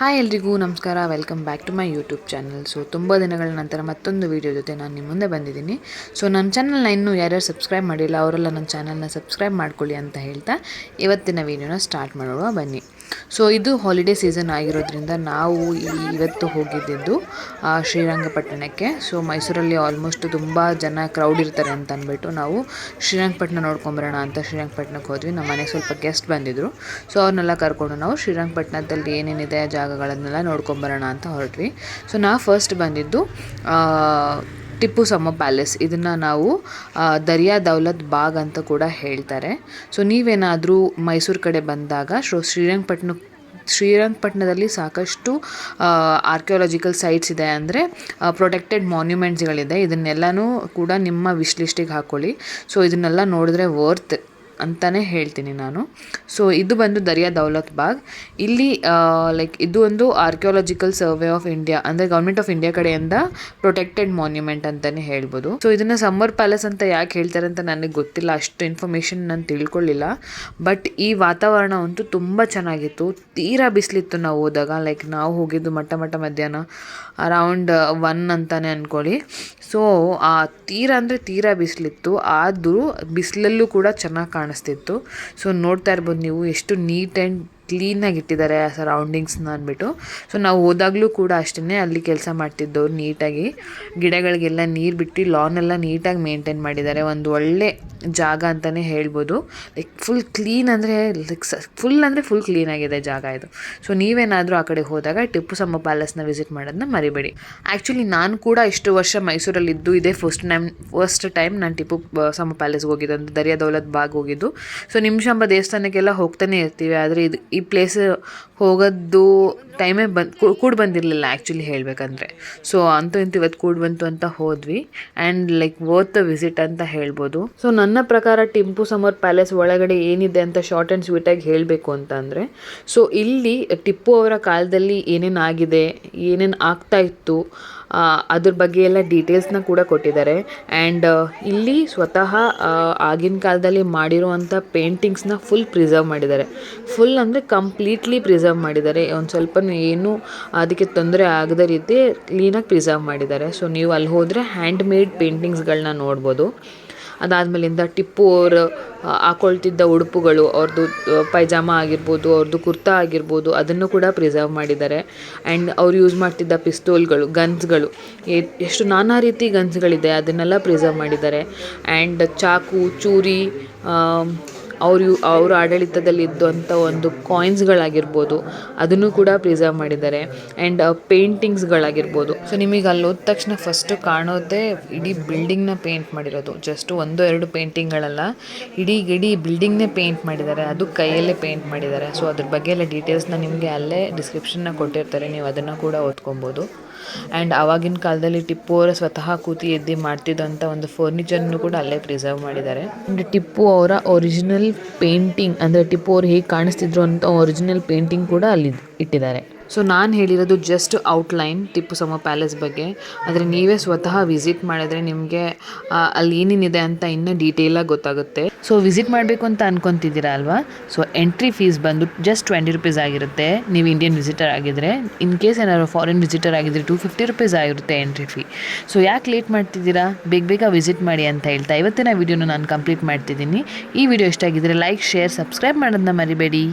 Hi ಎಲ್ರಿಗೂ, ನಮಸ್ಕಾರ. Welcome back to my YouTube channel so ತುಂಬ ದಿನಗಳ ನಂತರ ಮತ್ತೊಂದು ವೀಡಿಯೋ ಜೊತೆ ನಾನು ನಿಮ್ಮ ಮುಂದೆ ಬಂದಿದ್ದೀನಿ. ಸೊ ನನ್ನ ಚಾನಲ್ನ ಇನ್ನೂ ಯಾರ್ಯಾರು ಸಬ್ಸ್ಕ್ರೈಬ್ ಮಾಡಿಲ್ಲ, ಅವರೆಲ್ಲ ನನ್ನ ಚಾನಲ್ನ ಸಬ್ಸ್ಕ್ರೈಬ್ ಮಾಡ್ಕೊಳ್ಳಿ ಅಂತ ಹೇಳ್ತಾ ಇವತ್ತಿನ ವೀಡಿಯೋನ ಸ್ಟಾರ್ಟ್ ಮಾಡೋಣ ಬನ್ನಿ. ಸೊ ಇದು ಹಾಲಿಡೇ ಸೀಸನ್ ಆಗಿರೋದ್ರಿಂದ ನಾವು ಇವತ್ತು ಹೋಗಿದ್ದಿದ್ದು ಶ್ರೀರಂಗಪಟ್ಟಣಕ್ಕೆ. ಸೊ ಮೈಸೂರಲ್ಲಿ ಆಲ್ಮೋಸ್ಟ್ ತುಂಬ ಜನ ಕ್ರೌಡ್ ಇರ್ತಾರೆ ಅಂತ ಅಂದ್ಬಿಟ್ಟು ನಾವು ಶ್ರೀರಂಗಪಟ್ಟಣ ನೋಡ್ಕೊಂಬರೋಣ ಅಂತ ಶ್ರೀರಂಗಪಟ್ಟಣಕ್ಕೆ ಹೋದ್ವಿ. ನಮ್ಮ ಮನೆಗೆ ಸ್ವಲ್ಪ ಗೆಸ್ಟ್ ಬಂದಿದ್ದರು ಸೊ ಅವ್ರನ್ನೆಲ್ಲ ಕರ್ಕೊಂಡು ನಾವು ಶ್ರೀರಂಗಪಟ್ಟಣದಲ್ಲಿ ಏನೇನಿದೆ ಜಾಗಗಳನ್ನೆಲ್ಲ ನೋಡ್ಕೊಂಬರೋಣ ಅಂತ ಹೊರಟ್ವಿ. ಸೊ ನಾವು ಫಸ್ಟ್ ಬಂದಿದ್ದು ಟಿಪ್ಪು ಸಮ ಪ್ಯಾಲೇಸ್. ಇದನ್ನು ನಾವು ದರಿಯಾ ದೌಲತ್ ಬಾಗ್ ಅಂತ ಕೂಡ ಹೇಳ್ತಾರೆ. ಸೊ, ನೀವೇನಾದರೂ ಮೈಸೂರು ಕಡೆ ಬಂದಾಗ ಸೊ ಶ್ರೀರಂಗಪಟ್ಟಣ ಶ್ರೀರಂಗಪಟ್ಟಣದಲ್ಲಿ ಸಾಕಷ್ಟು ಆರ್ಕಿಯೋಲಾಜಿಕಲ್ ಸೈಟ್ಸ್ ಇದೆ ಅಂದರೆ ಪ್ರೊಟೆಕ್ಟೆಡ್ ಮಾನ್ಯುಮೆಂಟ್ಸ್ಗಳಿದೆ ಇದನ್ನೆಲ್ಲನೂ ಕೂಡ ನಿಮ್ಮ ವಿಶ್ ಲಿಸ್ಟಿಗೆ ಹಾಕ್ಕೊಳ್ಳಿ ಸೊ, ಇದನ್ನೆಲ್ಲ ನೋಡಿದ್ರೆ ವರ್ತ್ ಅಂತಲೇ ಹೇಳ್ತೀನಿ ನಾನು. ಸೊ ಇದು ಬಂದು ದರಿಯಾ ದೌಲತ್ ಬಾಗ್. ಇಲ್ಲಿ ಲೈಕ್ ಇದು ಒಂದು ಆರ್ಕಿಯೋಲಾಜಿಕಲ್ ಸರ್ವೆ ಆಫ್ ಇಂಡಿಯಾ ಅಂದರೆ ಗೌರ್ಮೆಂಟ್ ಆಫ್ ಇಂಡಿಯಾ ಕಡೆಯಿಂದ ಪ್ರೊಟೆಕ್ಟೆಡ್ ಮಾನ್ಯುಮೆಂಟ್ ಅಂತಲೇ ಹೇಳ್ಬೋದು. ಸೊ ಇದನ್ನು ಸಮ್ಮರ್ ಪ್ಯಾಲೇಸ್ ಅಂತ ಯಾಕೆ ಹೇಳ್ತಾರೆ ಅಂತ ನನಗೆ ಗೊತ್ತಿಲ್ಲ, ಅಷ್ಟು ಇನ್ಫಾರ್ಮೇಷನ್ ನಾನು ತಿಳ್ಕೊಳ್ಳಿಲ್ಲ ಬಟ್ ಈ ವಾತಾವರಣ ಅಂತೂ ತುಂಬ ಚೆನ್ನಾಗಿತ್ತು. ತೀರಾ ಬಿಸಿಲಿತ್ತು ನಾವು ಹೋದಾಗ ಲೈಕ್ ನಾವು ಹೋಗಿದ್ದು ಮಟ್ಟ ಮಟ್ಟ ಮಧ್ಯಾಹ್ನ ಅರೌಂಡ್ ಒನ್ ಅಂತಲೇ ಅಂದ್ಕೊಳ್ಳಿ ಸೊ ಆ, ತೀರ ಅಂದರೆ ತೀರಾ ಬಿಸಿಲಿತ್ತು. ಆದರೂ ಬಿಸಿಲಲ್ಲೂ ಕೂಡ ಚೆನ್ನಾಗಿ ಕಾಣಿಸ್ತಿತ್ತು. ಸೊ ನೋಡ್ತಾ ಇರ್ಬೋದು ನೀವು ಎಷ್ಟು ನೀಟ್ ಆ್ಯಂಡ್ ಕ್ಲೀನಾಗಿ ಇಟ್ಟಿದ್ದಾರೆ ಆ ಸರೌಂಡಿಂಗ್ಸ್ನ ಅಂದ್ಬಿಟ್ಟು. ಸೊ ನಾವು ಹೋದಾಗಲೂ ಕೂಡ ಅಷ್ಟೇ ಅಲ್ಲಿ ಕೆಲಸ ಮಾಡ್ತಿದ್ದವ್ರು ನೀಟಾಗಿ. ಗಿಡಗಳಿಗೆಲ್ಲ ನೀರು ಬಿಟ್ಟು ಲಾನ್ ಎಲ್ಲ ನೀಟಾಗಿ ಮೇಂಟೈನ್ ಮಾಡಿದ್ದಾರೆ. ಒಂದು ಒಳ್ಳೆ ಜಾಗ ಅಂತಲೇ ಹೇಳ್ಬೋದು. ಲೈಕ್ ಫುಲ್ ಕ್ಲೀನ್ ಅಂದರೆ ಲೈಕ್ ಫುಲ್ ಅಂದರೆ ಫುಲ್ ಕ್ಲೀನ್ ಆಗಿದೆ ಜಾಗ ಇದು. ಸೊ ನೀವೇನಾದರೂ ಆ ಕಡೆ ಹೋದಾಗ ಟಿಪ್ಪು ಸಮ್ಮ ಪ್ಯಾಲೇಸ್ನ ವಿಸಿಟ್ ಮಾಡೋದನ್ನ ಮರಿಬೇಡಿ. ಆ್ಯಕ್ಚುಲಿ ನಾನು ಕೂಡ ಇಷ್ಟು ವರ್ಷ ಮೈಸೂರಲ್ಲಿದ್ದು ಇದೇ ಫಸ್ಟ್ ಟೈಮ್ ಫಸ್ಟ್ ಟೈಮ್ ನಾನು ಟಿಪ್ಪು ಸಮ ಪ್ಯಾಲೇಸ್ಗೆ ಹೋಗಿದ್ದು. ಅಂದರೆ ದರಿಯಾ ದೌಲತ್ ಬಾಗ್ ಹೋಗಿದ್ದು. ಸೊ ನಿಮಿಷಾಂಬ ದೇವಸ್ಥಾನಕ್ಕೆಲ್ಲ ಹೋಗ್ತಾನೆ ಇರ್ತೀವಿ. ಆದರೆ ಇದು ಈ ಪ್ಲೇಸ್ ಹೋಗೋದು ಟೈಮೇ ಬಂದು ಕೂಡ ಬಂದಿರಲಿಲ್ಲ ಆ್ಯಕ್ಚುಲಿ ಹೇಳಬೇಕಂದ್ರೆ. ಸೊ ಅಂತೂ ಇಂತೂ ಇವತ್ತು ಕೂಡ ಬಂತು ಅಂತ ಹೋದ್ವಿ. ಆ್ಯಂಡ್ ಲೈಕ್ ವರ್ತ್ ವಿಸಿಟ್ ಅಂತ ಹೇಳ್ಬೋದು. ಸೊ ನನ್ನ ಪ್ರಕಾರ ಟಿಂಪು ಸಮರ್ ಪ್ಯಾಲೇಸ್ ಒಳಗಡೆ ಏನಿದೆ ಅಂತ ಶಾರ್ಟ್ ಆ್ಯಂಡ್ ಸ್ವೀಟಾಗಿ ಹೇಳಬೇಕು ಅಂತ ಅಂದರೆ ಸೊ ಇಲ್ಲಿ ಟಿಪ್ಪು ಅವರ ಕಾಲದಲ್ಲಿ ಏನೇನು ಆಗಿದೆ, ಏನೇನು ಆಗ್ತಾ ಇತ್ತು ಅದ್ರ ಬಗ್ಗೆ ಎಲ್ಲ ಡೀಟೇಲ್ಸ್ನ ಕೂಡ ಕೊಟ್ಟಿದ್ದಾರೆ. ಆ್ಯಂಡ್ ಇಲ್ಲಿ ಸ್ವತಃ ಆಗಿನ ಕಾಲದಲ್ಲಿ ಮಾಡಿರುವಂಥ ಪೇಂಟಿಂಗ್ಸ್ನ ಫುಲ್ ಪ್ರಿಸರ್ವ್ ಮಾಡಿದ್ದಾರೆ. ಫುಲ್ ಅಂದರೆ ಕಂಪ್ಲೀಟ್ಲಿ ಪ್ರಿಸರ್ವ್ ಮಾಡಿದ್ದಾರೆ. ಒಂದು ಸ್ವಲ್ಪ ಏನು ಅದಕ್ಕೆ ತೊಂದರೆ ಆಗದ ರೀತಿ ಕ್ಲೀನಾಗಿ ಪ್ರಿಸರ್ವ್ ಮಾಡಿದ್ದಾರೆ. ಸೊ ನೀವು ಅಲ್ಲಿ ಹೋದರೆ ಹ್ಯಾಂಡ್ ಮೇಡ್ ಪೇಂಟಿಂಗ್ಸ್ಗಳನ್ನ ನೋಡ್ಬೋದು. ಅದಾದಮೇಲಿಂದ ಟಿಪ್ಪು ಅವರು ಹಾಕೊಳ್ತಿದ್ದ ಉಡುಪುಗಳು ಅವ್ರದ್ದು ಪೈಜಾಮ ಆಗಿರ್ಬೋದು ಅವ್ರದ್ದು ಕುರ್ತಾ ಆಗಿರ್ಬೋದು, ಅದನ್ನು ಕೂಡ ಪ್ರಿಸರ್ವ್ ಮಾಡಿದ್ದಾರೆ. ಆ್ಯಂಡ್ ಅವ್ರು ಯೂಸ್ ಮಾಡ್ತಿದ್ದ ಪಿಸ್ತೂಲ್ಗಳು ಗನ್ಸ್ಗಳು ಎಷ್ಟು ನಾನಾ ರೀತಿ ಗನ್ಸ್ಗಳಿದೆ ಅದನ್ನೆಲ್ಲ ಪ್ರಿಸರ್ವ್ ಮಾಡಿದ್ದಾರೆ. ಆ್ಯಂಡ್ ಚಾಕು, ಚೂರಿ ಅವರು ಅವ್ರ ಆಡಳಿತದಲ್ಲಿ ಇದ್ದಂಥ ಒಂದು ಕಾಯಿನ್ಸ್ಗಳಾಗಿರ್ಬೋದು ಅದನ್ನು ಕೂಡ ಪ್ರಿಸರ್ವ್ ಮಾಡಿದ್ದಾರೆ. ಆ್ಯಂಡ್ ಪೇಂಟಿಂಗ್ಸ್ಗಳಾಗಿರ್ಬೋದು ಸೊ ನಿಮಗೆ ಅಲ್ಲಿ ಹೋದ ತಕ್ಷಣ ಫಸ್ಟು ಕಾಣೋದೇ ಇಡೀ ಬಿಲ್ಡಿಂಗ್ನ ಪೇಂಟ್ ಮಾಡಿರೋದು. ಜಸ್ಟ್ ಒಂದು, ಎರಡು ಪೇಂಟಿಂಗ್ಗಳಲ್ಲ ಇಡೀ ಇಡೀ ಬಿಲ್ಡಿಂಗ್ನೇ ಪೇಂಟ್ ಮಾಡಿದ್ದಾರೆ. ಅದು ಕೈಯಲ್ಲೇ ಪೇಂಟ್ ಮಾಡಿದ್ದಾರೆ. ಸೊ ಅದ್ರ ಬಗ್ಗೆ ಎಲ್ಲ ಡೀಟೇಲ್ಸ್ನ ನಿಮಗೆ ಅಲ್ಲೇ ಡಿಸ್ಕ್ರಿಪ್ಷನ್ನ ಕೊಟ್ಟಿರ್ತಾರೆ. ನೀವು ಅದನ್ನು ಕೂಡ ಓದ್ಕೊಬೋದು. ಆ್ಯಂಡ್ ಆವಾಗಿನ ಕಾಲದಲ್ಲಿ ಟಿಪ್ಪು ಅವರ ಸ್ವತಃ ಕೂತಿ ಎದ್ದು ಮಾಡ್ತಿದ್ದಂಥ ಒಂದು ಫರ್ನಿಚರ್ನು ಕೂಡ ಅಲ್ಲೇ ಪ್ರಿಸರ್ವ್ ಮಾಡಿದ್ದಾರೆ. ಆ್ಯಂಡ್ ಟಿಪ್ಪು ಅವರ ಒರಿಜಿನಲ್ ಪೇಂಟಿಂಗ್ ಅಂದರೆ ಟಿಪ್ಪು ಅವ್ರು ಹೇಗೆ ಕಾಣಿಸ್ತಿದ್ರು ಅಂತ ಒರಿಜಿನಲ್ ಪೇಂಟಿಂಗ್ ಕೂಡ ಅಲ್ಲಿ ಇಟ್ಟಿದ್ದಾರೆ. ಸೊ ನಾನು ಹೇಳಿರೋದು ಜಸ್ಟ್ ಔಟ್ಲೈನ್ ಟಿಪ್ಪು ಸಮ ಪ್ಯಾಲೇಸ್ ಬಗ್ಗೆ. ಆದರೆ ನೀವೇ ಸ್ವತಃ ವಿಸಿಟ್ ಮಾಡಿದ್ರೆ ನಿಮಗೆ ಅಲ್ಲಿ ಏನೇನಿದೆ ಅಂತ ಇನ್ನೂ ಡೀಟೇಲಾಗಿ ಗೊತ್ತಾಗುತ್ತೆ. ಸೊ ವಿಸಿಟ್ ಮಾಡಬೇಕು ಅಂತ ಅನ್ಕೊತಿದ್ದೀರಾ ಅಲ್ವಾ? ಸೊ ಎಂಟ್ರಿ ಫೀಸ್ ಬಂದು ಜಸ್ಟ್ ಟ್ವೆಂಟಿ ರುಪೀಸ್ ಆಗಿರುತ್ತೆ. ನೀವು ಇಂಡಿಯನ್ ವಿಸಿಟರ್ ಆಗಿದ್ದರೆ ಇನ್ ಕೇಸ್ ಏನಾದ್ರು ಫಾರಿನ್ ವಿಸಿಟರ್ ಆಗಿದ್ದರೆ ಟು ಫಿಫ್ಟಿ ರುಪೀಸ್ ಆಗಿರುತ್ತೆ ಎಂಟ್ರಿ ಫೀ ಸೊ ಯಾಕೆ ಲೇಟ್ ಮಾಡ್ತಿದ್ದೀರಾ? ಬೇಗ ಬೇಗ ವಿಸಿಟ್ ಮಾಡಿ ಅಂತ ಹೇಳ್ತಾ ಇವತ್ತಿನ ವಿಡಿಯೋನ ನಾನು ಕಂಪ್ಲೀಟ್ ಮಾಡ್ತಿದ್ದೀನಿ. ಈ ವಿಡಿಯೋ ಇಷ್ಟ ಆಗಿದ್ದರೆ ಲೈಕ್ ಶೇರ್ ಸಬ್ಸ್ಕ್ರೈಬ್ ಮಾಡೋದನ್ನ ಮರಿಬೇಡಿ.